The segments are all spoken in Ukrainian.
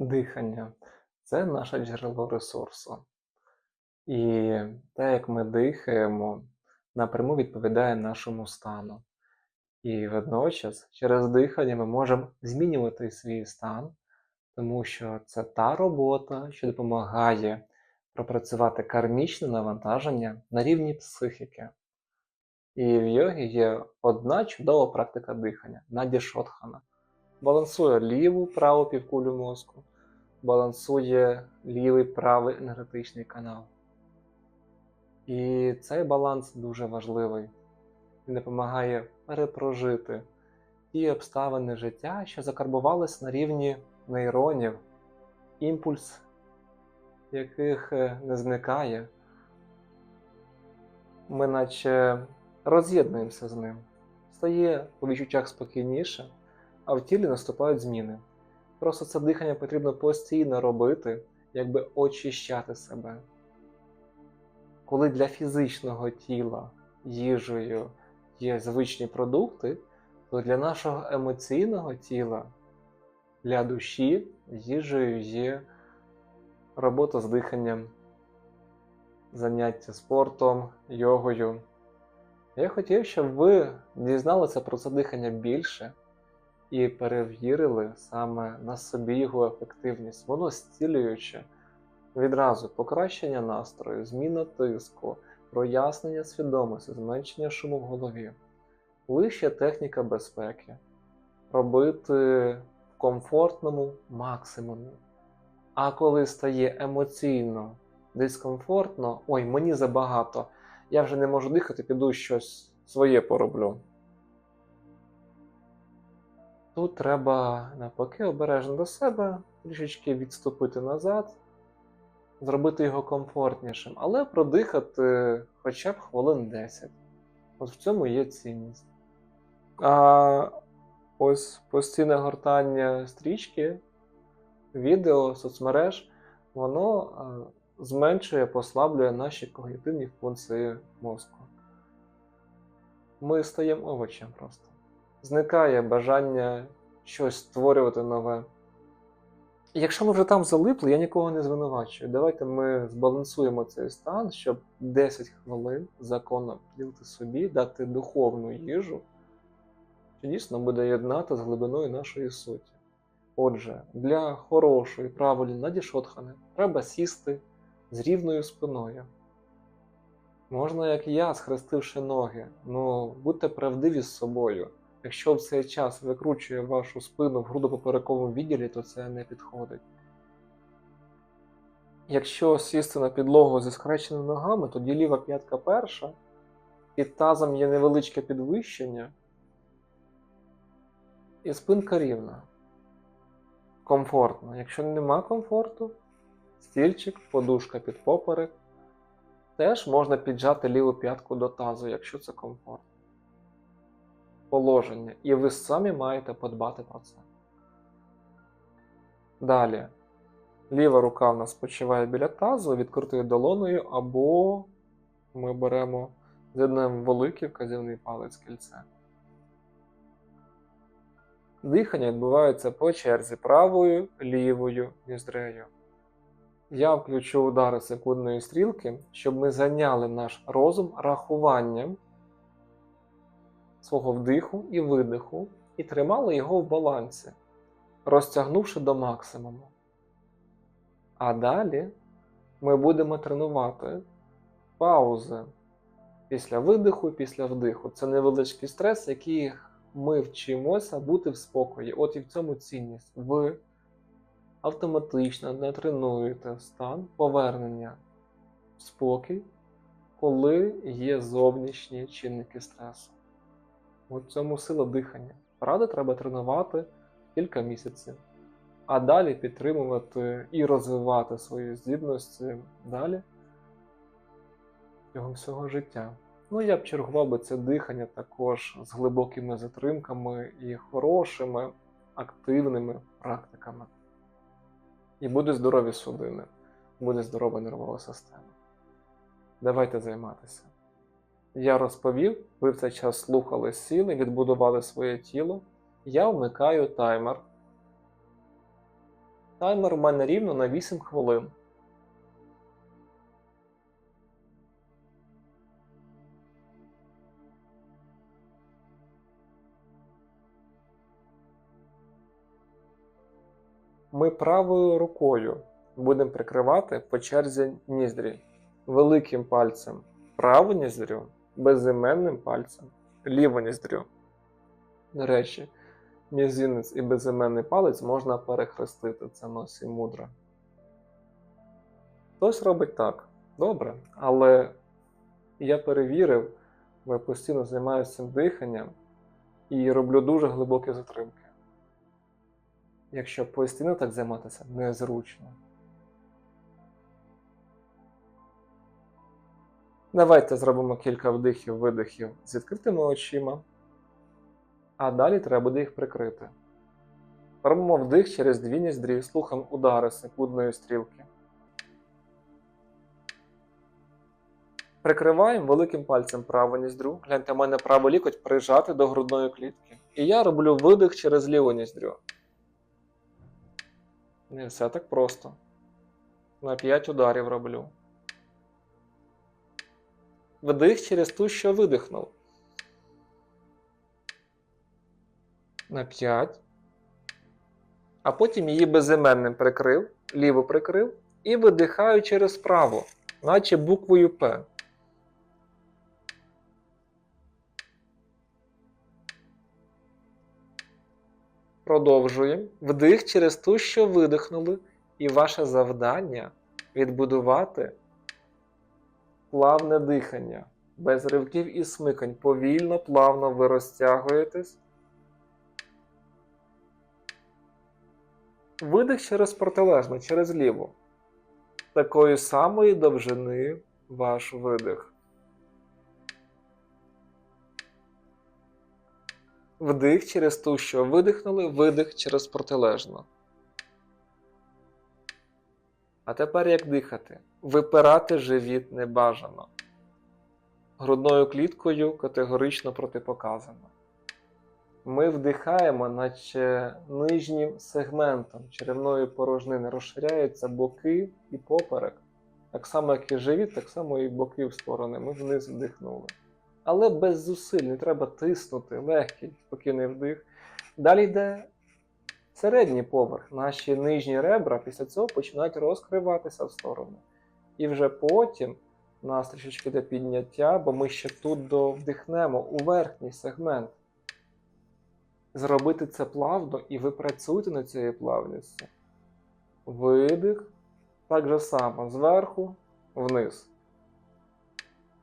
Дихання це наше джерело ресурсу. І те, як ми дихаємо, напряму відповідає нашому стану. І водночас через дихання ми можемо змінювати свій стан, тому що це та робота, що допомагає пропрацювати кармічне навантаження на рівні психіки. І в йогі є одна чудова практика дихання наді шотхана. Балансує ліву праву півкулю мозку, балансує лівий правий енергетичний канал. І цей баланс дуже важливий. Він допомагає перепрожити ті обставини життя, що закарбувались на рівні нейронів, імпульс яких е, не зникає. Ми наче роз'єднуємося з ним. Стає у відчуттях спокійніше, а в тілі наступають зміни. Просто це дихання потрібно постійно робити, якби очищати себе. Коли для фізичного тіла їжею є звичні продукти, то для нашого емоційного тіла, для душі їжею є робота з диханням, заняття спортом, йогою. Я хотів, щоб ви дізналися про це дихання більше і перевірили саме на собі його ефективність. Воно зцілююче. Відразу покращення настрою, зміна тиску, прояснення свідомості, зменшення шуму в голові. Лише техніка безпеки. Робити в комфортному максимумі. А коли стає емоційно дискомфортно, ой, мені забагато, я вже не можу дихати, піду щось своє пороблю. Тут треба навпаки обережно до себе, трішечки відступити назад, зробити його комфортнішим, але продихати хоча б хвилин 10. От в цьому є цінність. А ось постійне гортання стрічки відео, соцмереж, воно зменшує, послаблює наші когнітивні функції мозку. Ми стаємо овочем просто. Зникає бажання щось створювати нове. Якщо ми вже там залипли, я нікого не звинувачую. Давайте ми збалансуємо цей стан, щоб 10 хвилин законно приділити собі, дати духовну їжу, що дійсно буде єднати з глибиною нашої суті. Отже, для хорошої, правильної надішотхани треба сісти з рівною спиною. Можна, як я, схрестивши ноги, ну будьте правдиві з собою. Якщо в цей час викручує вашу спину в грудопоперековому відділі, то це не підходить. Якщо сісти на підлогу зі скрещеними ногами, тоді ліва п'ятка перша, під тазом є невеличке підвищення, і спинка рівна комфортно. Якщо нема комфорту, стільчик, подушка під поперек. Теж можна піджати ліву п'ятку до тазу, якщо це комфортно. Положення. І ви самі маєте подбати про це. Далі. Ліва рука в нас почиває біля тазу, відкритою долоною, або ми беремо, з'єднуємо великий вказівний палець кільце. Дихання відбувається по черзі правою, лівою ніздрею. Я включу удари секундної стрілки, щоб ми зайняли наш розум рахуванням свого вдиху і видиху і тримали його в балансі, розтягнувши до максимуму. А далі ми будемо тренувати паузи після видиху після вдиху. Це невеличкий стрес, який ми вчимося бути в спокої. От і в цьому цінність. Ви автоматично не тренуєте стан повернення в спокій, коли є зовнішні чинники стресу. У цьому сила дихання. Правда, треба тренувати кілька місяців, а далі підтримувати і розвивати свої здібності далі його всього життя. Ну, я б чергував би це дихання також з глибокими затримками і хорошими активними практиками. І буде здорові судини, буде здорова нервова система. Давайте займатися. Я розповів, ви в цей час слухали сіли, відбудували своє тіло. Я вмикаю таймер. Таймер у мене рівно на 8 хвилин. Ми правою рукою будемо прикривати по черзі ніздрі. Великим пальцем праву ніздрю, безіменним пальцем ліву ніздрю. До речі, мізинець і безіменний палець можна перехрестити. Це носі мудро. Хтось робить так. Добре. Але я перевірив, бо я постійно займаюся цим диханням і роблю дуже глибокі затримки. Якщо постійно так займатися, незручно. Давайте зробимо кілька вдихів-видихів з відкритими очима, а далі треба буде їх прикрити. Робимо вдих через дві ніздрі, слухаємо удари секундної стрілки. Прикриваємо великим пальцем праву ніздрю. Гляньте, в мене правий лікоть прижати до грудної клітки. І я роблю видих через ліву ніздрю. Не все так просто. На 5 ударів роблю. Вдих через ту, що видихнув. На 5. А потім її безіменним прикрив, ліву прикрив і видихаю через праву, наче буквою П. Продовжуємо. Вдих через ту, що видихнули, і ваше завдання відбудувати плавне дихання, без ривків і смикань. Повільно, плавно ви розтягуєтесь. Видих через протилежну, через ліву. Такої самої довжини ваш видих. Вдих через ту, що видихнули, видих через протилежну. А тепер як дихати? Випирати живіт не бажано. Грудною кліткою категорично протипоказано. Ми вдихаємо, наче нижнім сегментом черевної порожнини розширяються боки і поперек. Так само, як і живіт, так само і боки в сторони. Ми вниз вдихнули. Але без зусиль, не треба тиснути, легкий, спокійний вдих. Далі йде середній поверх. Наші нижні ребра після цього починають розкриватися в сторони. І вже потім у нас трішечки йде підняття, бо ми ще тут довдихнемо у верхній сегмент. Зробити це плавно, і ви працюєте над цією плавністю. Видих. Так же само зверху вниз.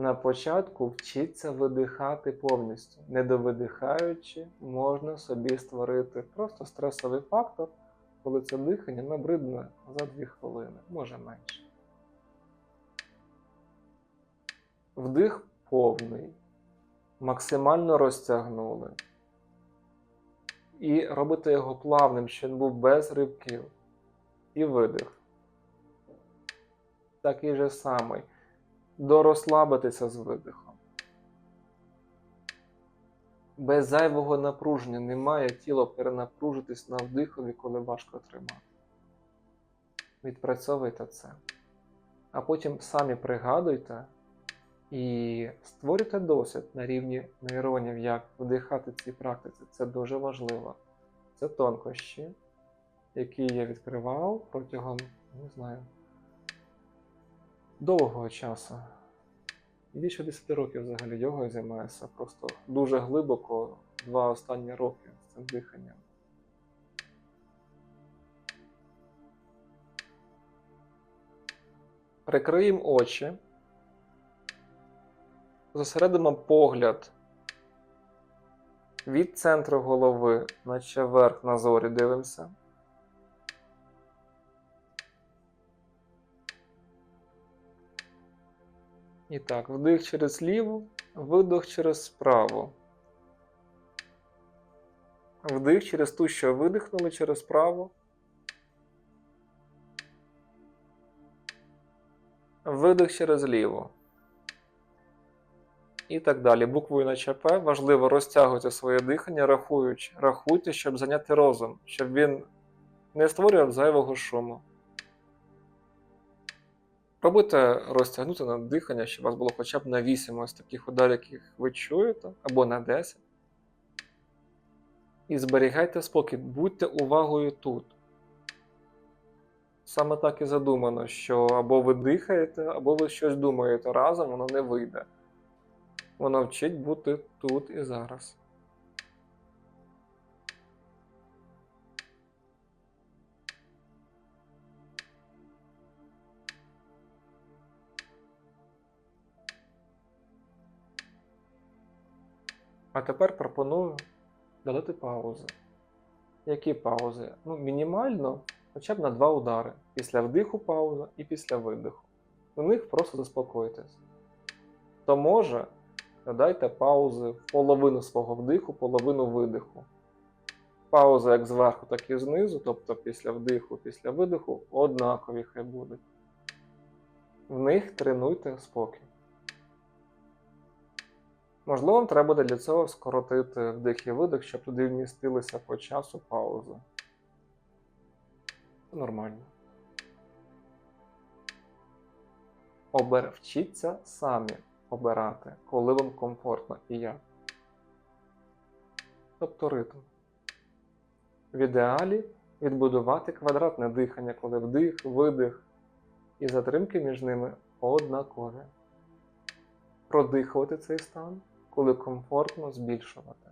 На початку вчіться видихати повністю. Не довидихаючи, можна собі створити просто стресовий фактор, коли це дихання набридне за 2 хвилини, може менше. Вдих повний. Максимально розтягнули. І робите його плавним, щоб він був без ривків. І видих. Такий же самий дорозслабитися з видихом. Без зайвого напруження немає тіло перенапружитись на вдихові, коли важко тримати. Відпрацьовуйте це. А потім самі пригадуйте і створюйте досвід на рівні нейронів, як вдихати цій практиці. Це дуже важливо. Це тонкощі, які я відкривав протягом, не знаю довгого часу. Більше 10 років взагалі йогою займаюся. Просто дуже глибоко два останні роки з цим диханням. Прикриємо очі, зосередимо погляд від центру голови, наче вверх на зорі дивимося. І так, вдих через ліву, видох через праву. Вдих через ту, що видихнули через праву. Видих через ліву. І так далі. Буквою на ЧП важливо розтягуйте своє дихання, рахуючи. Рахуйте, щоб зайняти розум, щоб він не створював зайвого шуму. Пробуйте розтягнути на дихання, щоб у вас було хоча б на 8 ось таких ударів, яких ви чуєте, або на 10. І зберігайте спокій, будьте увагою тут. Саме так і задумано, що або ви дихаєте, або ви щось думаєте разом, воно не вийде. Воно вчить бути тут і зараз. А тепер пропоную додати паузи. Які паузи? Ну, мінімально хоча б на два удари. Після вдиху пауза і після видиху. У них просто заспокойтесь. То може, додайте паузи в половину свого вдиху, половину видиху. Пауза як зверху, так і знизу, тобто після вдиху, після видиху однакові хай будуть. В них тренуйте спокій. Можливо, вам треба буде для цього скоротити вдих і видих, щоб туди вмістилися по часу паузи. Нормально. Обер... Вчіться самі обирати, коли вам комфортно і як. Тобто ритм. В ідеалі відбудувати квадратне дихання, коли вдих, видих і затримки між ними однакові. Продихувати цей стан, коли комфортно збільшувати.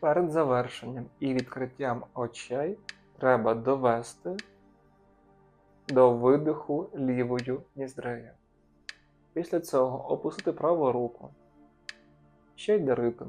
Перед завершенням і відкриттям очей треба довести до видиху лівою ніздрею. Після цього опустити праву руку. Ще йде ритм.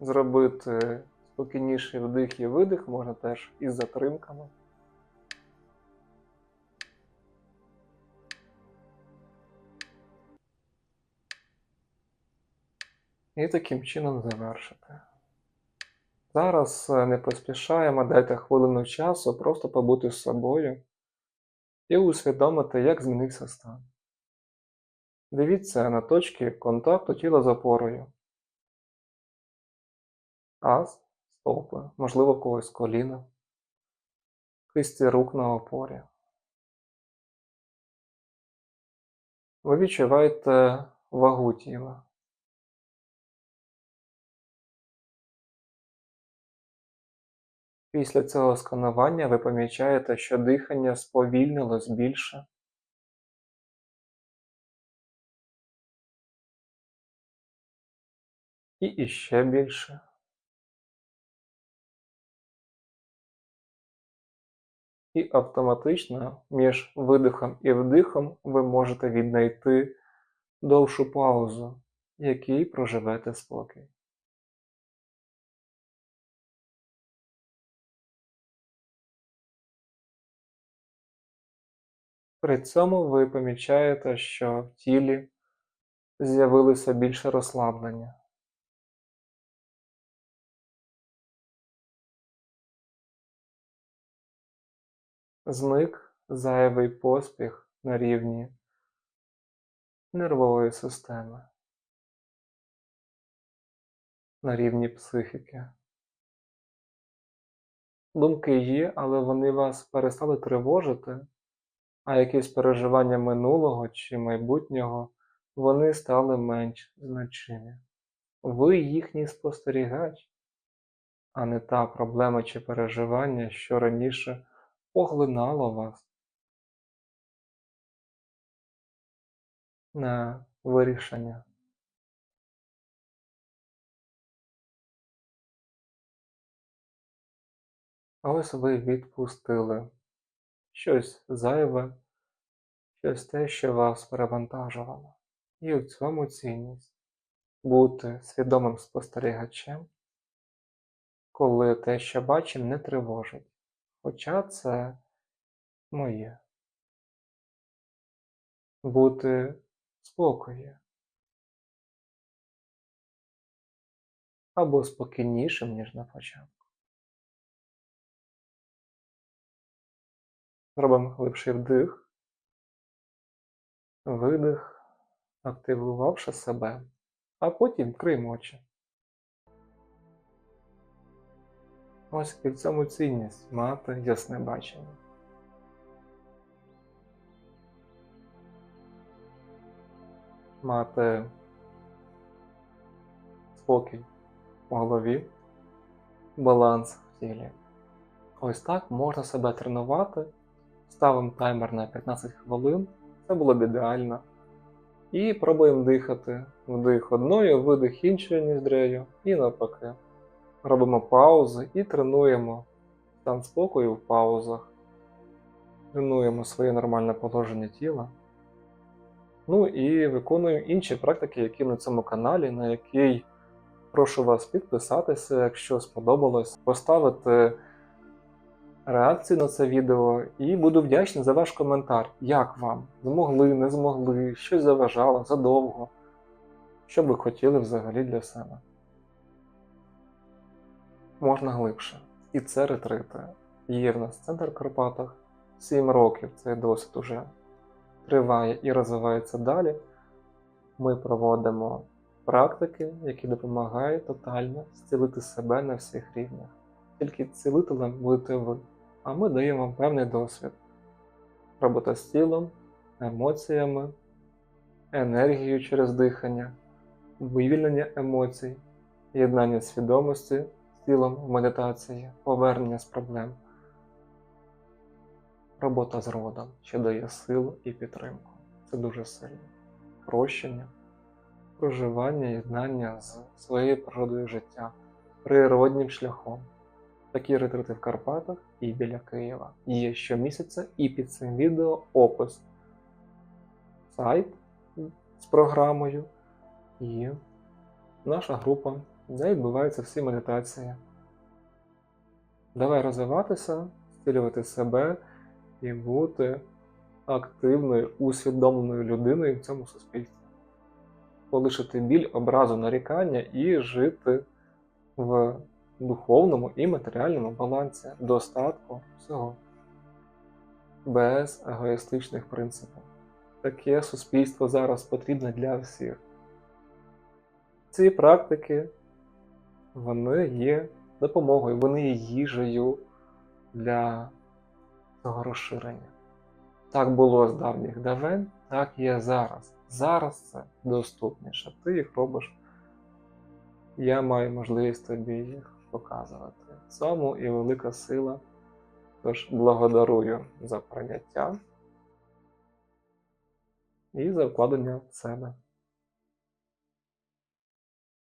Зробити спокійніший вдих і видих можна теж із затримками. І таким чином завершити. Зараз е, не поспішаємо, дайте хвилину часу просто побути з собою і усвідомити, як змінився стан. Дивіться на точки контакту тіла з опорою. Аз, стопи, можливо, когось коліна, кисті рук на опорі. Ви відчуваєте вагу тіла. Після цього сканування ви помічаєте, що дихання сповільнилось більше. І іще більше. І автоматично між видихом і вдихом ви можете віднайти довшу паузу, в якій проживете спокій. При цьому ви помічаєте, що в тілі з'явилося більше розслаблення. Зник зайвий поспіх на рівні нервової системи, на рівні психіки. Думки є, але вони вас перестали тривожити а якісь переживання минулого чи майбутнього вони стали менш значимі. Ви їхній спостерігач, а не та проблема чи переживання, що раніше поглинало вас на вирішення. Ось ви відпустили щось зайве, щось те, що вас перевантажувало. І в цьому цінність бути свідомим спостерігачем, коли те, що бачимо, не тривожить. Хоча це моє. Бути в спокої. Або спокійнішим, ніж на початку. Робимо глибший вдих, видих, активувавши себе, а потім відкриємо очі. Ось і в цьому цінність мати ясне бачення. Мати спокій у голові, баланс в тілі. Ось так можна себе тренувати. Ставимо таймер на 15 хвилин, це було б ідеально. І пробуємо дихати. Вдих одною, видих іншою ніздрею і навпаки. Робимо паузи і тренуємо стан спокою в паузах. Тренуємо своє нормальне положення тіла. Ну і виконуємо інші практики, які на цьому каналі, на який прошу вас підписатися, якщо сподобалось, поставити реакцію на це відео і буду вдячний за ваш коментар. Як вам? Змогли, не змогли, щось заважало, задовго. Що б ви хотіли взагалі для себе? Можна глибше. І це ретрити. Є в нас центр Карпатах. 7 років цей досвід уже триває і розвивається далі. Ми проводимо практики, які допомагають тотально зцілити себе на всіх рівнях. Тільки цілителем будете ви, а ми даємо вам певний досвід. Робота з тілом, емоціями, енергією через дихання, вивільнення емоцій, єднання свідомості з тілом в медитації, повернення з проблем. Робота з родом, що дає силу і підтримку. Це дуже сильно. Прощення, проживання, єднання з своєю природою життя, природнім шляхом. Такі ретрити в Карпатах і біля Києва. Є щомісяця і під цим відео опис. Сайт з програмою і наша група, де відбуваються всі медитації. Давай розвиватися, зцілювати себе і бути активною, усвідомленою людиною в цьому суспільстві. Полишити біль, образу, нарікання і жити в духовному і матеріальному балансі, достатку всього, без егоїстичних принципів. Таке суспільство зараз потрібне для всіх. Ці практики вони є допомогою, вони є їжею для цього розширення. Так було з давніх давен, так є зараз. Зараз це доступніше. Ти їх робиш. Я маю можливість тобі їх показувати. В цьому і велика сила. Тож благодарую за прийняття і за вкладення в себе.